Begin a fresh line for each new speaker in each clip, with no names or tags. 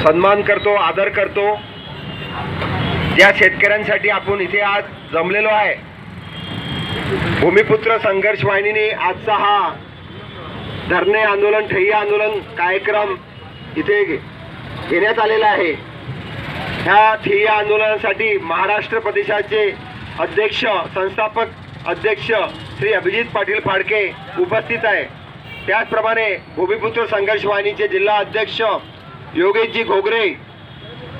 सन्मान करतो आदर करतो. ज्या शेतकऱ्यांसाठी आपण इथे आज जमलेलो आहे. भूमिपुत्र संघर्ष वाहिनीने आजचा हा धरणे आंदोलन ठय्या आंदोलन कार्यक्रम इथे घेण्यात आलेला आहे. ह्या ठिय्या आंदोलनासाठी महाराष्ट्र प्रदेशाचे अध्यक्ष संस्थापक अध्यक्ष श्री अभिजित पाटील फाडके उपस्थित आहे. त्याचप्रमाणे भूमिपुत्र संघर्ष वाहिनीचे जिल्हा अध्यक्ष योगेशजी घोगरे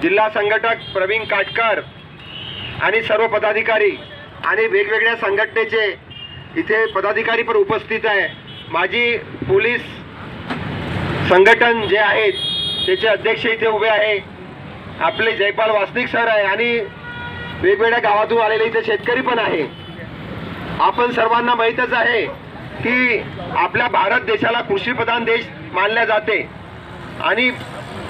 जिल्हा संघटक प्रवीण काटकर आणि सर्व पदाधिकारी आणि वेगवेगळ्या संघटनेचे इथे पदाधिकारी पण उपस्थित आहे. माझी पोलीस संघटन जे आहेत त्याचे अध्यक्ष इथे उभे आहे. आपले जयपाल वासनिक सर आहे आणि वेगवेगळ्या गावातून आलेले इथे शेतकरी पण आहे. आपण सर्वांना माहीतच आहे की आपल्या भारत देशाला कृषीप्रधान देश मानल्या जाते. आणि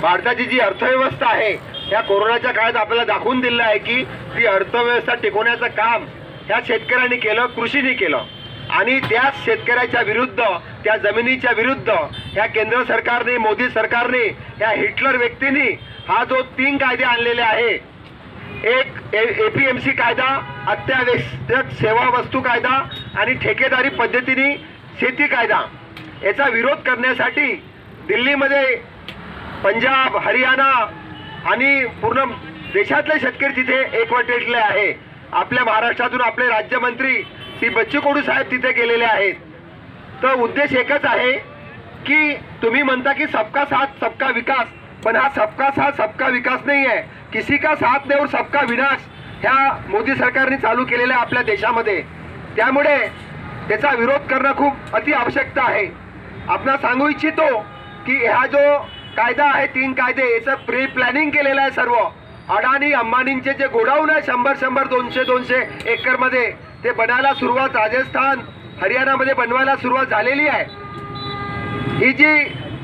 भारताची जी अर्थव्यवस्था आहे या कोरोनाच्या काळात आपल्याला दाखवून दिलं आहे की ती अर्थव्यवस्था टिकवण्याचं काम ह्या शेतकऱ्यांनी केलं कृषीने केलं. आणि त्याच शेतकऱ्याच्या विरुद्ध त्या जमिनीच्या विरुद्ध ह्या केंद्र सरकारने मोदी सरकारने ह्या हिटलर व्यक्तींनी हा जो तीन कायदे आणलेले आहे एक ए पी एम सी कायदा अत्यावश्यक सेवा वस्तू कायदा आणि ठेकेदारी पद्धतीने शेती कायदा याचा विरोध करण्यासाठी दिल्लीमध्ये पंजाब हरियाणा आणि पूर्ण देशातले शेतकरी तिथे एकवटलेले आहे. आपल्या महाराष्ट्रातून आपले राज्यमंत्री श्री बच्चू कडू साहेब तिथे गेलेले आहेत. तर उद्देश एकच आहे की तुम्ही म्हणता की सबका साथ सबका विकास पण हा सबका साथ सबका विकास नाही आहे. किसी का साथ नाही और सबका विनाश ह्या मोदी सरकारने चालू केलेल्या आपल्या देशामध्ये. त्यामुळे त्याचा विरोध करणं खूप अति आवश्यकता आहे. आपण सांगू इच्छितो की हा जो कायदा आहे तीन कायदे याचं प्री प्लॅनिंग केलेलं आहे सर्व. अडाणी अंबानींचे जे गोडाऊन आहे शंभर शंभर दोनशे दोनशे एकरमध्ये ते बनायला सुरुवात राजस्थान हरियाणामध्ये बनवायला सुरुवात झालेली आहे. ही जी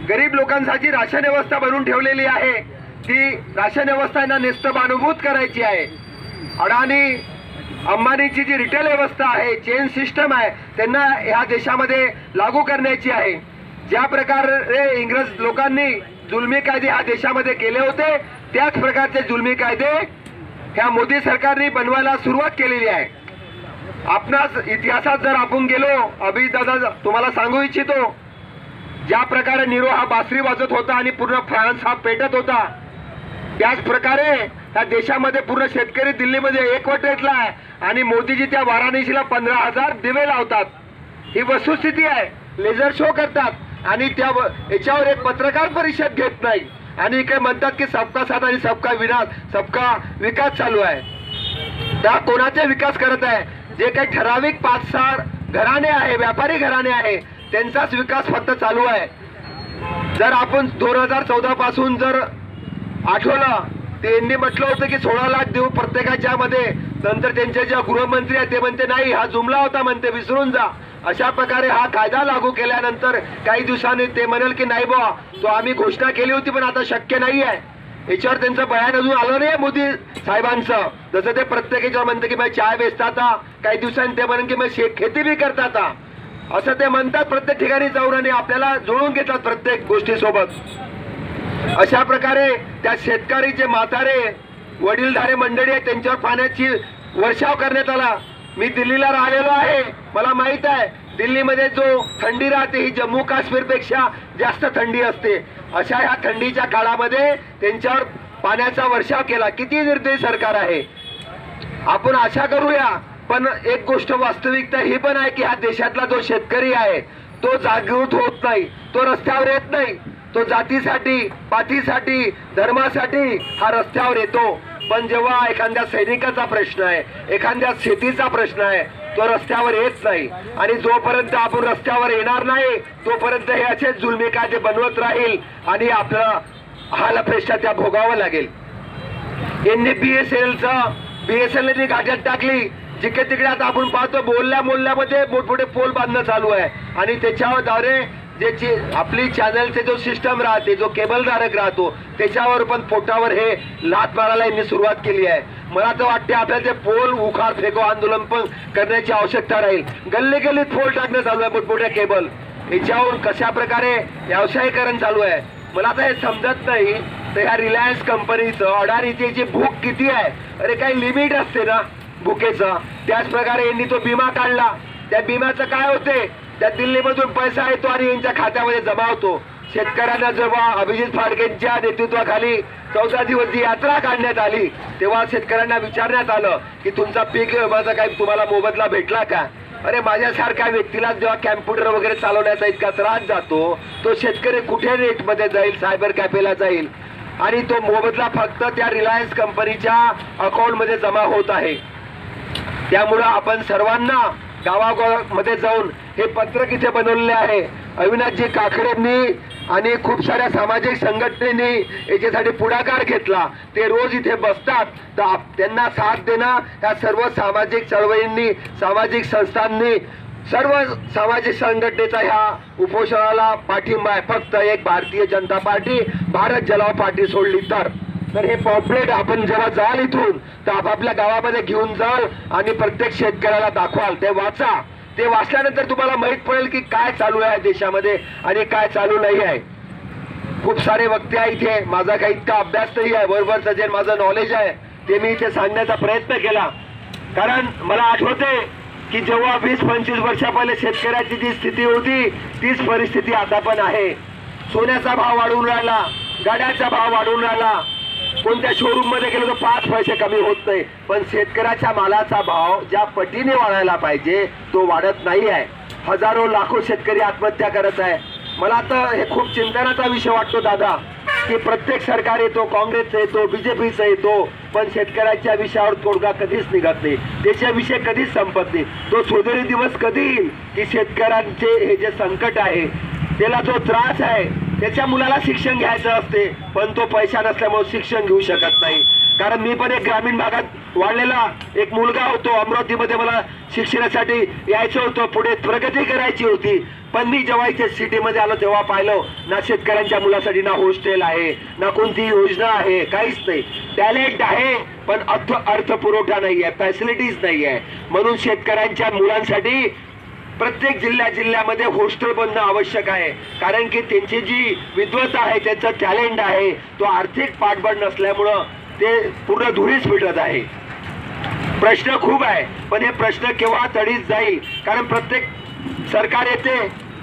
गरीब लोकांसाठी राशन व्यवस्था बनवून ठेवलेली आहे ती राशन व्यवस्था यांना निस्तबानुभूत करायची आहे. अडाणी अंबानीची जी रिटेल व्यवस्था आहे चेन सिस्टम आहे त्यांना ह्या देशामध्ये लागू करण्याची आहे. ज्या प्रकारे इंग्रज लोकांनी जुलमी कायदे ह्या देशामध्ये केले होते त्याच प्रकारचे जुलमी कायदे ह्या मोदी सरकारने बनवायला सुरुवात केलेली आहे. आपणास इतिहासात जर आपण गेलो अभिदादा तुम्हाला सांगू इच्छितो ज्या प्रकारे निरो हा बासरी वाजत होता आणि पूर्ण फ्रान्स हा पेटत होता त्याच प्रकारे या देशामध्ये पूर्ण शेतकरी दिल्लीमध्ये एकवटलेला आहे. आणि मोदीजी त्या वाराणसीला पंधरा हजार दिवे लावतात. ही वस्तुस्थिती आहे. लेझर शो करतात. आणि त्या व- याच्यावर एक पत्रकार परिषद घेत नाही. आणि काय म्हणतात की सबका साथ आणि सबका विनाश सबका विकास चालू आहे. त्या कोणाचा विकास करत आहे? जे काही ठराविक पाच सहा घराणे आहे व्यापारी घराणे आहे त्यांचाच विकास फक्त चालू आहे. जर आपण दोन हजार चौदा पासून जर आठवलं त्यांनी म्हटलं होतं की सोळा लाख देऊ प्रत्येकाच्या मध्ये. नंतर त्यांच्या ज्या गृहमंत्री आहेत ते म्हणते नाही हा जुमला होता म्हणते विसरून जा. अशा प्रकारे हा कायदा लागू केल्यानंतर काही दिवसांनी ते म्हणेल की नाही बुवा तो आम्ही घोषणा केली होती पण आता शक्य नाही आहे याच्यावर त्यांचं बयान अजून आलं नाही मोदी साहेबांचं. जसं ते प्रत्येक याच्यावर म्हणते की मी चाय बेचतात काही दिवसांनी ते म्हणेन की मी शेत खेती बी करतात असं ते म्हणतात प्रत्येक ठिकाणी जाऊन आणि आपल्याला जुळून घेतात प्रत्येक गोष्टीसोबत. अशा प्रकारे त्या शेतकरी जे म्हातारे वडीलधारे मंडळी आहे त्यांच्यावर पाण्याची वर्षाव करण्यात आला. मी दिल्लीला राहिलेलो आहे. मला माहीत आहे दिल्लीमध्ये जो थंडी राहते ही जम्मू काश्मीरपेक्षा जास्त थंडी असते. अशा ह्या थंडीच्या काळामध्ये त्यांच्यावर पाण्याचा वर्षाव केला. किती निर्दयी सरकार आहे. आपण आशा करूया पण एक गोष्ट वास्तविकता ही पण आहे की हा देशातला जो शेतकरी आहे तो जागृत होत नाही तो रस्त्यावर येत नाही. तो जातीसाठी पाठीसाठी धर्मासाठी हा रस्त्यावर येतो. पण जेव्हा एखाद्या सैनिकाचा प्रश्न आहे एखाद्या शेतीचा प्रश्न आहे तो रस्त्यावर येत नाही. आणि जोपर्यंत आपण रस्त्यावर येणार नाही तोपर्यंत हे असेच जुलमी कायदे बनवत राहील आणि आपल्याला हाल अपेक्षा त्या भोगावं लागेल. यांनी बीएसएलचं बीएसएनची गाड्यात टाकली. जिकडे तिकडे आता आपण पाहतो बोलल्या बोलल्यामध्ये मोठमोठे पोल बांधणं चालू आहे. आणि त्याच्याद्वारे ज्याची आपली चॅनलचे जो सिस्टम राहते जो केबल धारक राहतो त्याच्यावर पण पोटावर हे लात मारायला यांनी सुरुवात केली आहे. मला तर वाटते आपल्याला ते पोल उखाड फेको आंदोलन पण करण्याची आवश्यकता राहील. गल्ली गल्लीत पोल टाकणं चालू आहे मोठमोठ्या केबल याच्यावर कशा प्रकारे व्यावसायीकरण चालू आहे मला आता हे समजत नाही. तर ह्या रिलायन्स कंपनीचं अडाणीची जी भूक किती आहे अरे काही लिमिट असते ना भुकेचं. त्याच प्रकारे यांनी तो विमा काढला. त्या विम्याचं काय होते? त्या दिल्लीमधून पैसा येतो आणि यांच्या खात्यामध्ये जमा होतो. शेतकऱ्यांना जेव्हा अभिजित फाडकेंच्या नेतृत्वाखाली चौदा दिवस जी यात्रा काढण्यात आली तेव्हा शेतकऱ्यांना विचारण्यात आलं की तुमचा पीक विमाचा काही तुम्हाला मोबदला भेटला का? अरे माझ्यासारख्या व्यक्तीला जेव्हा कॅम्प्युटर वगैरे चालवण्याचा इतका त्रास जातो तो शेतकरी कुठे रेटमध्ये जाईल सायबर कॅफेला जाईल? आणि तो मोबदला फक्त त्या रिलायन्स कंपनीच्या अकाउंटमध्ये जमा होत आहे. त्यामुळं आपण सर्वांना गावागावामध्ये जाऊन हे पत्रक इथे बनवलेले आहे. अविनाशजी काकडेंनी आणि खूप साऱ्या सामाजिक संघटनेनी याच्यासाठी पुढाकार घेतला. ते रोज इथे बसतात. तर त्यांना साथ देणं या सर्व सामाजिक चळवळींनी सामाजिक संस्थांनी सर्व सामाजिक संघटनेचा ह्या उपोषणाला पाठिंबा आहे. फक्त एक भारतीय जनता पार्टी भारत जलाव पार्टी सोडली तर. तर हे पॉम्पलेट आपण जेव्हा जाल इथून तर आपापल्या गावामध्ये घेऊन जाल आणि प्रत्येक शेतकऱ्याला दाखवाल. ते वाचा. ते वाचल्यानंतर तुम्हाला माहीत पडेल की काय चालू आहे देशामध्ये आणि काय चालू नाही आहे. खूप सारे वक्ते आहे इथे माझा काही इतका अभ्यास नाही आहे. बरोबर जे माझं नॉलेज आहे ते मी इथे सांगण्याचा प्रयत्न केला. कारण मला आठवते की जेव्हा वीस पंचवीस वर्षा पहिले शेतकऱ्याची जी स्थिती होती तीच परिस्थिती आता पण आहे. सोन्याचा भाव वाढून राहिला गाड्याचा भाव वाढून राहिला कोणत्या शोरूममध्ये गेलो तर पाच पैसे कमी होत नाही. पण शेतकऱ्याच्या मालाचा भाव ज्या पटीने वाढायला पाहिजे तो वाढत नाही आहे. हजारो लाखो शेतकरी आत्महत्या करत आहे. मला तर हे खूप चिंतनाचा विषय वाटतो दादा की प्रत्येक सरकार येतो काँग्रेसचा येतो बीजेपीचा येतो पण शेतकऱ्याच्या विषयावर तोडगा कधीच निघत नाही. त्याच्या विषय कधीच संपत नाही. तो सोनेरी दिवस कधी येईल की शेतकऱ्यांचे हे जे संकट आहे त्याला जो त्रास आहे त्याच्या मुलाला शिक्षण घ्यायचं असते पण तो पैसा नसल्यामुळे शिक्षण घेऊ शकत नाही. कारण मी पण एक ग्रामीण भागात वाढलेला एक मुलगा होतो अमरावतीमध्ये मला शिक्षणासाठी यायचं होतं पुढे प्रगती करायची होती. पण मी जेव्हा इथे सिटीमध्ये आलो तेव्हा पाहिलं ना शेतकऱ्यांच्या मुलासाठी ना हॉस्टेल आहे ना कोणती योजना आहे काहीच नाही. टॅलेंट आहे पण अर्थ अर्थपुरवठा नाही आहे फॅसिलिटीज नाही आहे म्हणून शेतकऱ्यांच्या मुलांसाठी प्रत्येक जिल्ह्या जिल्ह्यामध्ये होस्टेल बनणं आवश्यक आहे. कारण की त्यांची जी विद्वत्ता आहे त्यांचं टॅलेंट आहे तो आर्थिक पाठबळ नसल्यामुळं ते पूर्ण धुळीच मिटत आहे. प्रश्न खूप आहे पण हे प्रश्न केव्हा तडीच जाईल? कारण प्रत्येक सरकार येते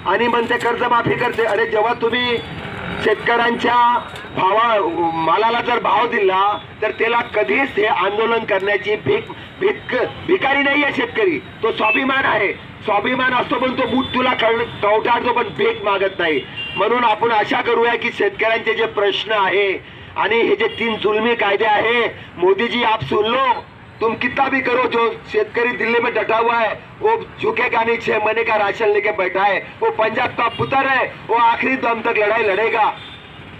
आणि म्हणते कर्जमाफी करते. अरे जेव्हा तुम्ही शेतकऱ्यांच्या भावा मालाला जर भाव दिला तर त्याला कधीच हे आंदोलन करण्याची भीक भीक भिकारी नाही आहे शेतकरी. तो स्वाभिमान आहे. स्वाभिमान असतो पण तो बूट तुला कवटाळतो पण भीक मागत नाही. म्हणून आपण आशा करूया की शेतकऱ्यांचे जे प्रश्न आहे आणि हे जे तीन जुलमी कायदे आहे मोदीजी आप सुन लो तुम कितना भी करो जो शेतकरी दिल्ली में डटा हुआ है वो झुकेगा नहीं छह महीने का राशन लेके बैठा है. वो पंजाब का पुत्र है वो आखिरी दम तक लढाई लढेगा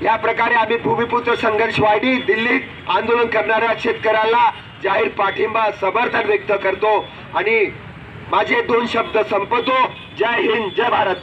या प्रकारे आम्ही भूमिपुत्र संघर्षवादी दिल्लीत आंदोलन करणाऱ्या शेतकऱ्याला जाहीर पाठिंबा समर्थन व्यक्त करतो. आणि माझे दोन शब्द संपतो जय हिंद जय भारत.